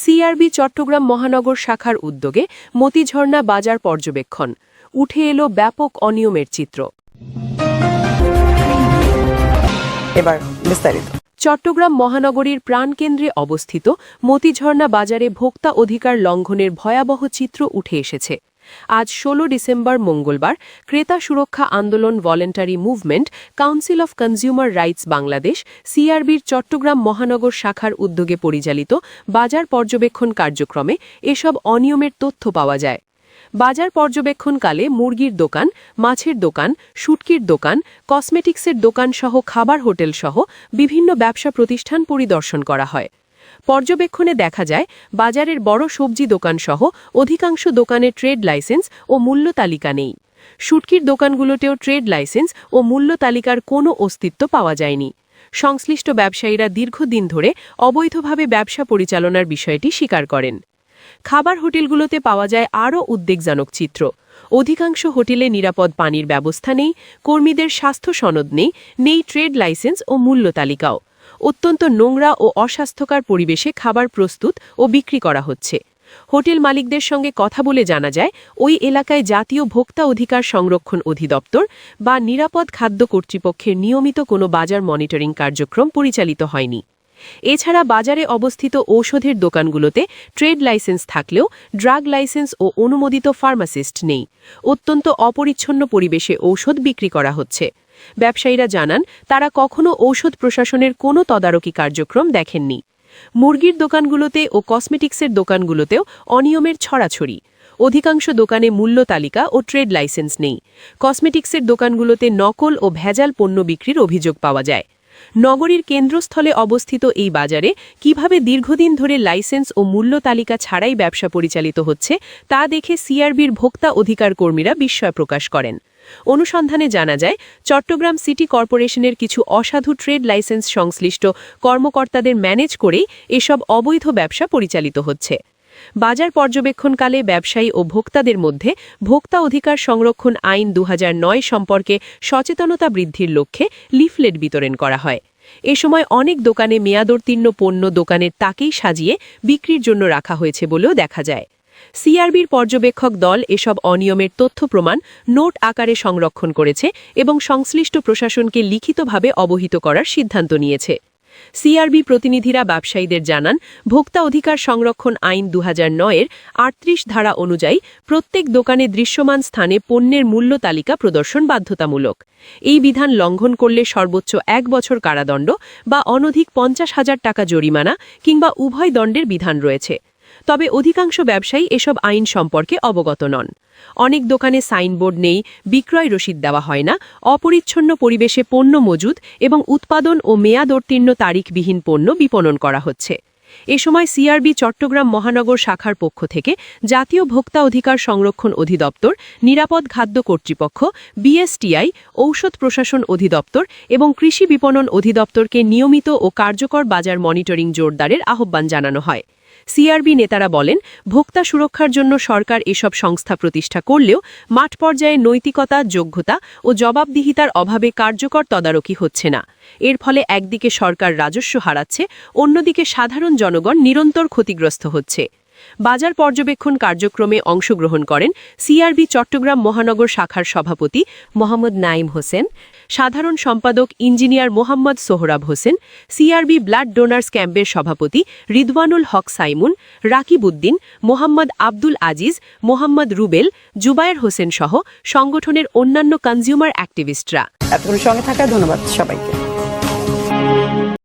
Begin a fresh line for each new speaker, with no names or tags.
CRB Chittagong মহানগর শাখার উদ্যোগে মতিঝর্ণা বাজার পর্যবেক্ষণ। উঠে এলো ব্যাপক অনিয়মের চিত্র।
এবার বিস্তারিত।
চট্টগ্রাম মহানগরীর প্রাণকেন্দ্রে অবস্থিত মতিঝর্ণা বাজারে ভোক্তা অধিকার লঙ্ঘনের ভয়াবহ চিত্র উঠে এসেছে। আজ ১৬ ডিসেম্বর মঙ্গলবার ক্রেতা সুরক্ষা আন্দোলন voluntary movement council of consumer rights Bangladesh, সিআরবির Chattogram মহানগর শাখার উদ্যোগে পরিচালিত বাজার পর্যবেক্ষণ কার্যক্রমে এসব অনিয়মের তথ্য পাওয়া যায়। বাজার পর্যবেক্ষণকালে মুরগির দোকান, মাছের দোকান, শুটকির দোকান, কসমেটিক্সের দোকান সহ খাবার হোটেল সহ বিভিন্ন ব্যবসা প্রতিষ্ঠান পরিদর্শন করা হয়। পর্যবেক্ষণে দেখা যায়, বাজারের বড় সবজি দোকান সহ অধিকাংশ দোকানে ট্রেড লাইসেন্স ও মূল্য তালিকা নেই। শুটকির দোকানগুলোতেও ট্রেড লাইসেন্স ও মূল্য তালিকার কোনো অস্তিত্ব পাওয়া যায়নি। সংশ্লিষ্ট ব্যবসায়ীরা দীর্ঘদিন ধরে অবৈধভাবে ব্যবসা পরিচালনার বিষয়টি স্বীকার করেন। খাবার হোটেলগুলোতে পাওয়া যায় আরও উদ্বেগজনক চিত্র। অধিকাংশ হোটেলে নিরাপদ পানির ব্যবস্থা নেই, কর্মীদের স্বাস্থ্য সনদ নেই নেই ট্রেড লাইসেন্স ও মূল্য তালিকাও। অত্যন্ত নোংরা ও অস্বাস্থ্যকর পরিবেশে খাবার প্রস্তুত ও বিক্রি করা হচ্ছে। হোটেল মালিকদের সঙ্গে কথা বলে জানা যায়, ওই এলাকায় জাতীয় ভোক্তা অধিকার সংরক্ষণ অধিদপ্তর বা নিরাপদ খাদ্য কর্তৃপক্ষের নিয়মিত কোনো বাজার মনিটরিং কার্যক্রম পরিচালিত হয়নি। এছাড়া বাজারে অবস্থিত ঔষধের দোকানগুলোতে ট্রেড লাইসেন্স থাকলেও ড্রাগ লাইসেন্স ও অনুমোদিত ফার্মাসিস্ট নেই। অত্যন্ত অপরিচ্ছন্ন পরিবেশে ঔষধ বিক্রি করা হচ্ছে। ব্যবসায়ীরা জানান, তারা কখনো ঔষধ প্রশাসনের কোনো তদারকি কার্যক্রম দেখেননি। মুরগির দোকানগুলোতে ও কসমেটিক্সের দোকানগুলোতেও অনিয়মের ছড়াছড়ি। অধিকাংশ দোকানে মূল্য তালিকা ও ট্রেড লাইসেন্স নেই। কসমেটিক্সের দোকানগুলোতে নকল ও ভেজাল পণ্য বিক্রির অভিযোগ পাওয়া যায়। নগরীর কেন্দ্রস্থলে অবস্থিত এই বাজারে কীভাবে দীর্ঘদিন ধরে লাইসেন্স ও মূল্য তালিকা ছাড়াই ব্যবসা পরিচালিত হচ্ছে, তা দেখে সিআরবির ভোক্তা অধিকার কর্মীরা বিস্ময় প্রকাশ করেন। অনুসন্ধানে জানা যায়, চট্টগ্রাম সিটি কর্পোরেশনের কিছু অসাধু ট্রেড লাইসেন্স সংশ্লিষ্ট কর্মকর্তাদের ম্যানেজ করেই এসব অবৈধ ব্যবসা পরিচালিত হচ্ছে। বাজার পর্যবেক্ষণকালে ব্যবসায়ী ও ভোক্তাদের মধ্যে ভোক্তা অধিকার সংরক্ষণ আইন দু হাজার নয় সম্পর্কে সচেতনতা বৃদ্ধির লক্ষ্যে লিফলেট বিতরণ করা হয়। এ সময় অনেক দোকানে মেয়াদোত্তীর্ণ পণ্য দোকানের তাকেই সাজিয়ে বিক্রির জন্য রাখা হয়েছে বলেও দেখা যায়। সিআরবির পর্যবেক্ষক দল এসব অনিয়মের তথ্য প্রমাণ নোট আকারে সংরক্ষণ করেছে এবং সংশ্লিষ্ট প্রশাসনকে লিখিতভাবে অবহিত করার সিদ্ধান্ত নিয়েছে। সিআরবি প্রতিনিধিরা ব্যবসায়ীদের জানান, ভোক্তা অধিকার সংরক্ষণ আইন দুহাজার নয় এর আটত্রিশ ধারা অনুযায়ী প্রত্যেক দোকানে দৃশ্যমান স্থানে পণ্যের মূল্য তালিকা প্রদর্শন বাধ্যতামূলক। এই বিধান লঙ্ঘন করলে সর্বোচ্চ এক বছর কারাদণ্ড বা অনধিক পঞ্চাশ হাজার টাকা জরিমানা কিংবা উভয় দণ্ডের বিধান রয়েছে। তবে অধিকাংশ ব্যবসায়ী এসব আইন সম্পর্কে অবগত নন। অনেক দোকানে সাইনবোর্ড নেই, বিক্রয় রসিদ দেওয়া হয় না, অপরিচ্ছন্ন পরিবেশে পণ্য মজুদ এবং উৎপাদন ও মেয়াদ মেয়াদোত্তীর্ণ তারিখবিহীন পণ্য বিপণন করা হচ্ছে। এ সময় সিআরবি চট্টগ্রাম মহানগর শাখার পক্ষ থেকে জাতীয় ভোক্তা অধিকার সংরক্ষণ অধিদপ্তর, নিরাপদ খাদ্য কর্তৃপক্ষ, বিএসটিআই, ঔষধ প্রশাসন অধিদপ্তর এবং কৃষি বিপণন অধিদপ্তরকে নিয়মিত ও কার্যকর বাজার মনিটরিং জোরদারের আহ্বান জানানো হয়। সিআরবি নেতারা বলেন, ভোক্তা সুরক্ষার জন্য সরকার এসব সংস্থা প্রতিষ্ঠা করলেও মাঠ পর্যায়ে নৈতিকতা, যোগ্যতা ও জবাবদিহিতার অভাবে কার্যকর তদারকি হচ্ছে না। এর ফলে একদিকে সরকার রাজস্ব হারাচ্ছে, অন্যদিকে সাধারণ জনগণ নিরন্তর ক্ষতিগ্রস্ত হচ্ছে। বাজার পর্যবেক্ষণ কার্যক্রমে অংশগ্রহণ করেন সিআরবি চট্টগ্রাম মহানগর শাখার সভাপতি মোহাম্মদ নাইম হোসেন, সাধারণ সম্পাদক engineer Mohammad Sohrab Hossain, CRB blood donors ক্যাম্পের সভাপতি রিদওয়ানুল হক সাইমুন, রাকিব উদ্দিন, মোহাম্মদ আব্দুল আজিজ, মোহাম্মদ রুবেল, জুবায়ের হোসেন সহ সংগঠনের অন্যান্য কনজিউমার অ্যাক্টিভিস্টরা
এতক্ষণ সঙ্গে থাকার ধন্যবাদ সবাইকে।